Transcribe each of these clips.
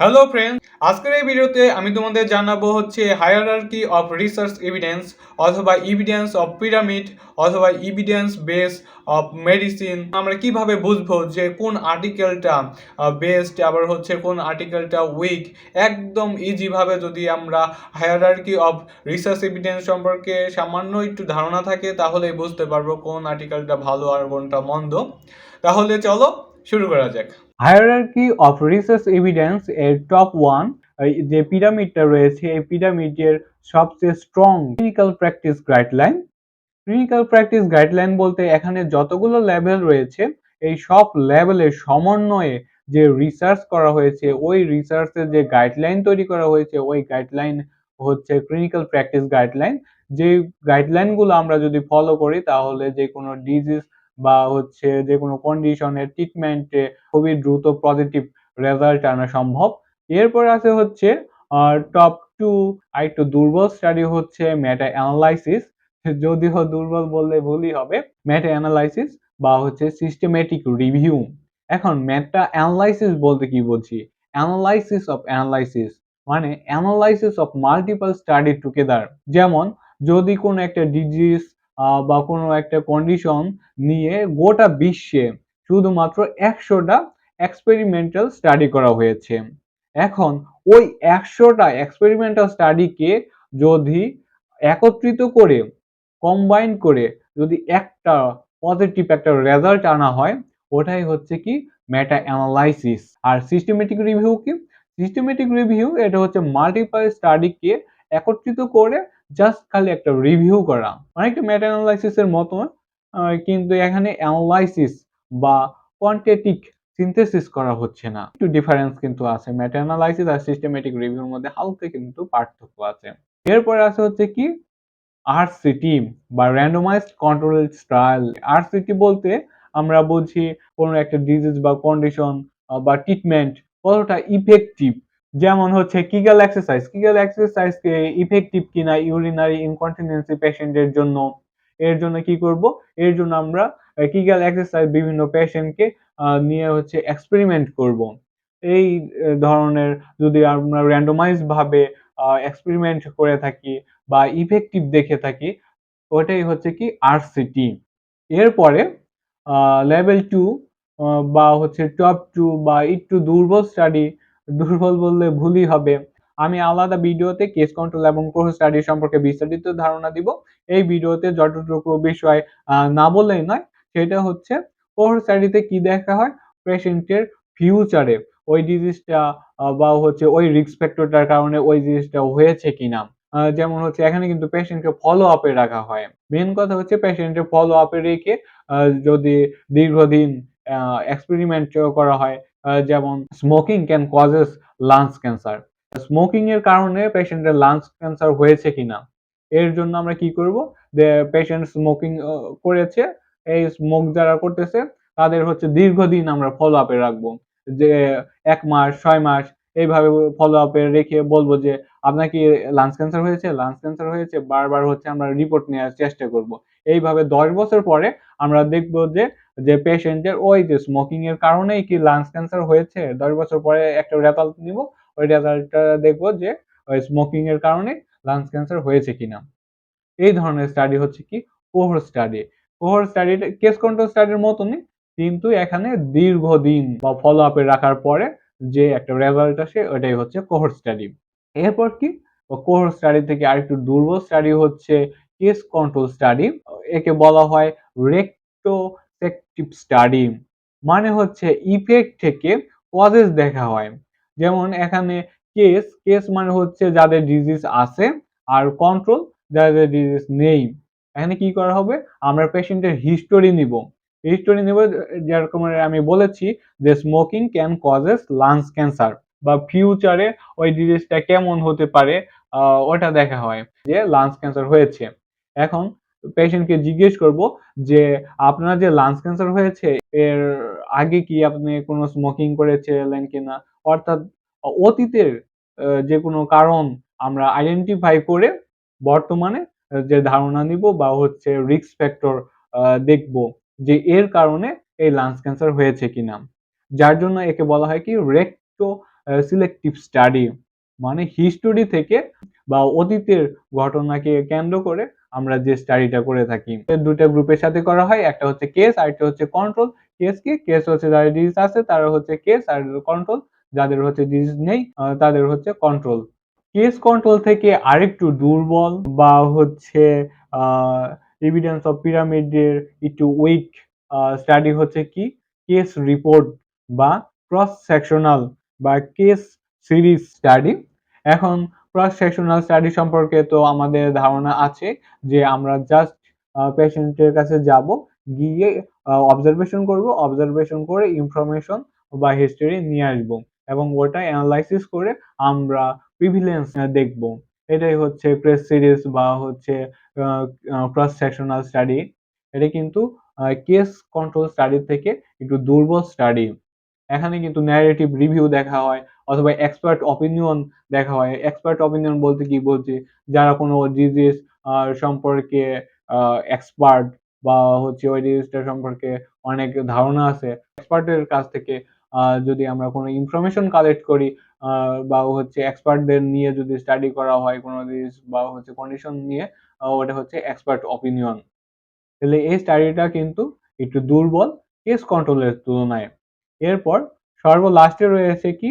Hello friend আজকের এই ভিডিওতে আমি তোমাদের জানাব হচ্ছে হায়ারার্কি অফ রিসার্চ এভিডেন্স অথবা ইভিডেন্স অফ পিরামিড অথবা ইভিডেন্স বেস অফ মেডিসিন আমরা কীভাবে বুঝব যে কোন আর্টিকেলটা বেস্ট আবার হচ্ছে কোন আর্টিকেলটা উইক একদম ইজিভাবে যদি আমরা হায়ারার্কি অফ রিসার্চ এভিডেন্স সম্পর্কে সামান্য একটু ধারণা থাকে, তাহলেই বুঝতে পারব কোন আর্টিকেলটা ভালো আর কোনটা মন্দ। তাহলে চলো শুরু করা যাক। হায়ারার্কি অফ রিসার্চ এভিডেন্স এর টপ ওয়ান যে পিরামিডটা রয়েছে, এই পিরামিডের সবচেয়ে strong clinical practice guideline clinical practice guideline বলতে এখানে যতগুলো লেভেল রয়েছে, এই সব লেভেলের সমন্বয়ে যে রিসার্চ করা হয়েছে, ওই রিসার্চের যে গাইডলাইন তৈরি করা হয়েছে, ওই গাইডলাইন হচ্ছে ক্লিনিক্যাল প্র্যাকটিস গাইডলাইন যে গাইডলাইনগুলো আমরা যদি ফলো করি, তাহলে যে কোনো ডিজিজ বা হচ্ছে যে কোনো কন্ডিশনের ট্রিটমেন্টে খুবই দ্রুত পজিটিভ রেজাল্ট আনা সম্ভব। এরপর আছে হচ্ছে টপ টু আর একটু দুর্বল স্টাডি হচ্ছে মেটা অ্যানালাইসিস যদিও দুর্বল বললে ভুলই হবে মেটা অ্যানালাইসিস বা হচ্ছে সিস্টেমেটিক রিভিউ এখন মেটা অ্যানালাইসিস বলতে কি বলছি অ্যানালাইসিস অফ অ্যানালাইসিস মানে analysis of multiple study together যেমন, যদি কোনো একটা ডিজিজ বা কোনো একটা কন্ডিশন নিয়ে গোটা বিশ্বে শুধুমাত্র একশোটা এক্সপেরিমেন্টাল স্টাডি করা হয়েছে। এখন ওই একশোটা এক্সপেরিমেন্টাল স্টাডিকে যদি একত্রিত করে কম্বাইন করে যদি একটা পজিটিভ একটা রেজাল্ট আনা হয়, ওটাই হচ্ছে কি? মেটা অ্যানালাইসিস আর সিস্টেমেটিক রিভিউ কি? সিস্টেমেটিক রিভিউ এটা হচ্ছে মাল্টিপাল স্টাডিকে একত্রিত করে জাস্ট খালি একটা রিভিউ করা। অনেকটা মেটা অ্যানালাইসিসের মতো কিন্তু এখানে অ্যানালাইসিস বা কোয়ান্টিটিক সিনথেসিস করা হচ্ছে না। একটু ডিফারেন্স কিন্তু আছে। মেটা অ্যানালাইসিস আর সিস্টেমেটিক রিভিউর মধ্যে হালকা কিন্তু পার্থক্য আছে। এরপরে আছে হচ্ছে কি আরসিটি বা র্যান্ডোমাইজড কন্ট্রোল ট্রায়াল আরসিটি বলতে আমরা বুঝি কোনো একটা ডিজিজ বা কন্ডিশন বা ট্রিটমেন্ট কতটা ইফেক্টিভ যেমন হচ্ছে কিগাল এক্সারসাইজ কিগাল এক্সারসাইজকে ইফেক্টিভ কিনা ইউরিনারি ইনকন্টিনেন্সি পেশেন্টের জন্য, এর জন্য কি করব? এর জন্য আমরা কিগাল এক্সারসাইজ বিভিন্ন পেশেন্টকে নিয়ে হচ্ছে এক্সপেরিমেন্ট করব। এই ধরনের যদি আমরা র্যান্ডোমাইজ ভাবে এক্সপেরিমেন্ট করে থাকি বা ইফেক্টিভ দেখে থাকি, ওটাই হচ্ছে কি আরসিটি এরপরে লেভেল টু বা হচ্ছে টপ টু বা একটু দুর্বল স্টাডি দুর্বল বললে ভুলই হবে। আমি আলাদা ভিডিওতে কেস কন্ট্রোল এবং কোর স্টাডি সম্পর্কে বিস্তারিত ধারণা দিব। এই ভিডিওতে যতটুকু বিষয় না বললেই নয়, সেটা হচ্ছে কোর স্টাডিতে কি দেখা হয়? পেশেন্টের ফিউচারে ওই ডিজিজটা বা হচ্ছে ওই রিস্ক ফ্যাক্টরটার কারণে ওই জিনিসটা হয়েছে কিনা। যেমন হচ্ছে এখানে কিন্তু পেশেন্টকে ফলো আপে রাখা হয়। মেন কথা হচ্ছে পেশেন্টের ফলো আপে রেখে যদি দীর্ঘদিন এক্সপেরিমেন্ট করা হয় যেমন smoking can causes lungs cancer smoking এর কারণে পেশেন্টের লাংস ক্যান্সার হয়েছে কিনা? এর জন্য আমরা কি করব? যে পেশেন্ট স্মোকিং করেছে, এই স্মোক যারা করতেছে, তাদের হচ্ছে দীর্ঘদিন আমরা ফলো আপে রাখব। যে এক মাস, ছয় মাস, এইভাবে ফলো আপে রেখে বলব যে, আপনার কি লাংস ক্যান্সার হয়েছে? লাংস ক্যান্সার হয়েছে, বারবার হচ্ছে আমরা রিপোর্ট নেওয়ার চেষ্টা করব। এইভাবে দশ বছর পরে আমরা দেখব যে যে পেশেন্টের ওই যে স্মোকিং এর কারণেই কি লাংস ক্যান্সার হয়েছে? দশ বছর পরে একটা রেজাল্ট নিব, ওই রেজাল্টটা দেখব যে, ওই স্মোকিং এর কারণে লাংস ক্যান্সার হয়েছে কিনা। এই ধরনের স্টাডি হচ্ছে কি? Cohort study cohort study case control স্টাডির মতনই, কিন্তু এখানে দীর্ঘদিন বা ফলো আপে রাখার পরে যে একটা রেজাল্ট আসে, ওটাই হচ্ছে কোহর স্টাডি এরপর কি? কোহর স্টাডি থেকে আরেকটু দুর্বল স্টাডি হচ্ছে কেস কন্ট্রোল স্টাডি একে বলা হয় রেক্টোসেকটিভ স্টাডি মানে হচ্ছে ইফেক্ট থেকে কজেস দেখা হয়। যেমন এখানে কেস কেস মানে হচ্ছে যাদের ডিজিজ আছে আর কন্ট্রোল যাদের ডিজিজ নেই। এখানে কি করা হবে? আমরা পেশেন্টের হিস্টোরি নিব। হিস্টোরি নিব, যেরকম আমি বলেছি যে smoking can causes lungs cancer বা ফিউচারে ওই ডিজিজটা কেমন হতে পারে ওটা দেখা হয় যে লাংস ক্যান্সার হয়েছে। এখন পেশেন্টকে জিজ্ঞেস করব যে, আপনার যে লাংস ক্যান্সার হয়েছে, এর আগে কি আপনি কোনো স্মোকিং করেছিলেন কিনা? অর্থাৎ, অতীতের যে কোনো কারণ আমরা আইডেন্টিফাই করে বর্তমানে যে ধারণা নিব বা হচ্ছে রিস্ক ফ্যাক্টর দেখব যে এর কারণে এই লাংস ক্যান্সার হয়েছে কিনা। যার জন্য একে বলা হয় কি রেক্টো সিলেক্টিভ স্টাডি মানে হিস্টোরি থেকে বা অতীতের ঘটনাকে কেন্দ্র করে আমরা যে স্টাডিটা করে থাকি। দুটা গ্রুপের সাথে করা হয়, একটা হচ্ছে কেস আর একটা হচ্ছে কন্ট্রোল কেস কি? কেস হচ্ছে যাদের ডিজিজ আছে, তারা হচ্ছে কেস আর কন্ট্রোল যাদের হচ্ছে ডিজিজ নেই তাদের হচ্ছে কন্ট্রোল কেস কন্ট্রোল থেকে আরেকটু দুর্বল বা হচ্ছে এভিডেন্স অফ পিরামিডের একটু উইক স্টাডি হচ্ছে কি? কেস রিপোর্ট বা ক্রস সেকশনাল বা কেস সিরিজ স্টাডি এখন ক্রস স্টাডি সম্পর্কে তো আমাদের ধারণা আছে যে আমরা জাস্ট পেশেন্টের কাছে যাব, গিয়ে অবজারভেশন করব অবজারভেশন করে ইনফরমেশন বা হিস্টোরি নিয়ে আসব এবং ওটা অ্যানালাইসিস করে আমরা প্রিভিলেন্স দেখব। এটাই হচ্ছে প্রেস সিরিজ বা হচ্ছে ক্রস সেকশনাল স্টাডি এটা কিন্তু কেস কন্ট্রোল স্টাডি থেকে একটু দুর্বল স্টাডি এখানে কিন্তু ন্যারেটিভ রিভিউ দেখা হয় অথবা এক্সপার্ট অপিনিয়ন দেখা হয়। এক্সপার্ট অপিনিয়ন বলতে কি বলছি? যারা কোনো ডিজিজ সম্পর্কে এক্সপার্ট বা হচ্ছে ওই ডিজিজটা সম্পর্কে অনেক ধারণা আছে এক্সপার্টের কাছ থেকে যদি আমরা কোনো ইনফরমেশন কালেক্ট করি বা হচ্ছে এক্সপার্টদের নিয়ে যদি স্টাডি করা হয় কোনো ডিজিজ বা হচ্ছে কন্ডিশন নিয়ে ওটা হচ্ছে এক্সপার্ট অপিনিয়ন তাহলে এই স্টাডিটা কিন্তু একটু দুর্বল কেস কন্ট্রোলের তুলনায়। এরপর সর্বলাস্টে রয়েছে কি?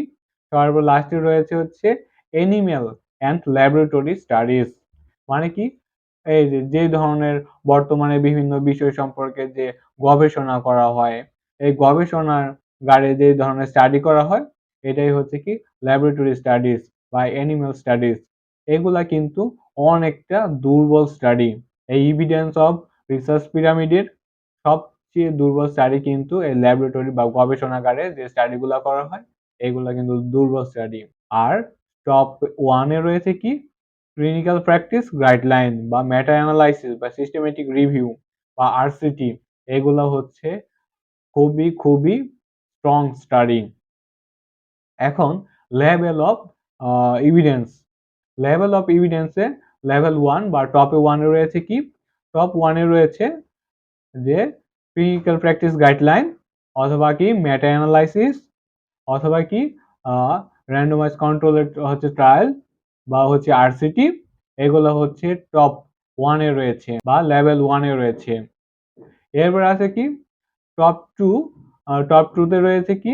সর্বলাস্টে রয়েছে হচ্ছে এনিম্যাল অ্যান্ড ল্যাবরেটরি স্টাডিজ মানে কি? এই যে যে ধরনের বর্তমানে বিভিন্ন বিষয় সম্পর্কে যে গবেষণা করা হয়, এই গবেষণার গাড়ে যে ধরনের স্টাডি করা হয়, এটাই হচ্ছে কি ল্যাবরেটরি স্টাডিজ বা অ্যানিম্যাল স্টাডিজ এগুলা কিন্তু অনেকটা দুর্বল স্টাডি এই ইভিডেন্স অফ রিসার্চ পিরামিডের সবচেয়ে দুর্বল স্টাডি কিন্তু এই ল্যাবরেটরি বা গবেষণাগারে যে স্টাডিগুলো করা হয় এগুলা কিন্তু দুর্বল স্টাডি আর টপ ওয়ানে রয়েছে কি? ক্লিনিক্যাল প্র্যাকটিস গাইডলাইন বা মেটা অ্যানালাইসিস বা সিস্টেমেটিক রিভিউ বা আরসিটি এগুলো হচ্ছে খুবই খুবই স্ট্রং স্টাডি এখন level of evidence level of ইভিডেন্সে level one বা টপে ওয়ানে রয়েছে কি? টপ ওয়ানে রয়েছে যে ক্লিনিক্যাল প্র্যাকটিস গাইডলাইন অথবা কি? মেটা অ্যানালাইসিস অথবা কি র্যান্ডমাইজ কন্ট্রোলের হচ্ছে ট্রায়াল বা হচ্ছে আরসিটি এগুলো হচ্ছে টপ ওয়ানে রয়েছে বা লেভেল ওয়ানে রয়েছে। এরপর আছে কি টপ টু টপ টুতে রয়েছে কি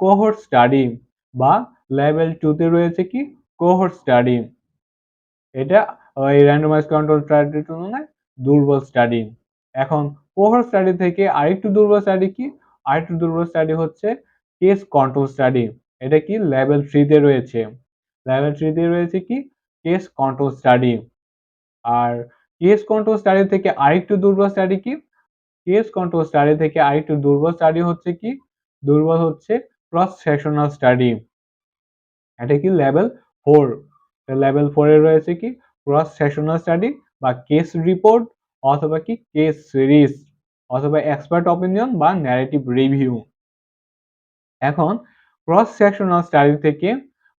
কোহর্ট স্টাডি বা লেভেল টুতে রয়েছে কি কোহর্ট স্টাডি এটা ওই র্যান্ডমাইজ কন্ট্রোল স্টাডির তুলনায় দুর্বল স্টাডি এখন কোহর্ট স্টাডি থেকে আরেকটু দুর্বল স্টাডি কি, আরেকটু দুর্বল স্টাডি হচ্ছে কেস কন্ট্রোল স্টাডি এটা কি লেভেল থ্রিতে রয়েছে? লেভেল থ্রিতে রয়েছে কি? কেস কন্ট্রোল স্টাডি আর কেস কন্ট্রোল স্টাডি থেকে আরেকটু দুর্বল স্টাডি কি? কেস কন্ট্রোল স্টাডি থেকে আরেকটু দুর্বল স্টাডি হচ্ছে কি? দুর্বল হচ্ছে ক্রস সেকশনাল স্টাডি এটা কি লেভেল ফোর লেভেল ফোরে রয়েছে কি? ক্রস সেকশনাল স্টাডি বা কেস রিপোর্ট অথবা কি কেস সিরিজ অথবা এক্সপার্ট অপিনিয়ন বা ন্যারেটিভ রিভিউ এখন ক্রস সেকশনাল স্টাডি থেকে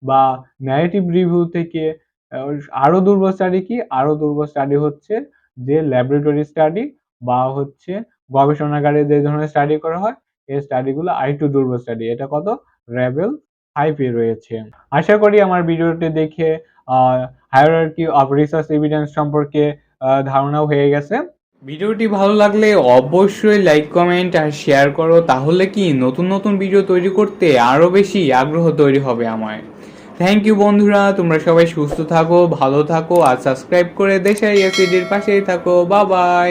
বা ন্যারেটিভ রিভিউ থেকে আহ, আরও দুর্বল স্টাডি কি? আরও দুর্বল স্টাডি হচ্ছে যে ল্যাবরেটরি স্টাডি বা হচ্ছে গবেষণাগারে যে ধরনের স্টাডি করা হয় এই স্টাডিগুলো আরেকটু দুর্বল স্টাডি এটা কত? লেভেল ফাইভে রয়েছে। আশা করি আমার ভিডিওটি দেখে হায়ারার্কি অফ রিসার্চ এভিডেন্স সম্পর্কে ধারণাও হয়ে গেছে। ভিডিওটি ভালো লাগলে অবশ্যই লাইক কমেন্ট আর শেয়ার করো, তাহলে কি নতুন নতুন ভিডিও তৈরি করতে আরও বেশি আগ্রহ তৈরি হবে আমার থ্যাংক ইউ বন্ধুরা, তোমরা সবাই সুস্থ থাকো, ভালো থাকো, আর সাবস্ক্রাইব করে দেশাই এসিডির পাশেই থাকো। বা বাই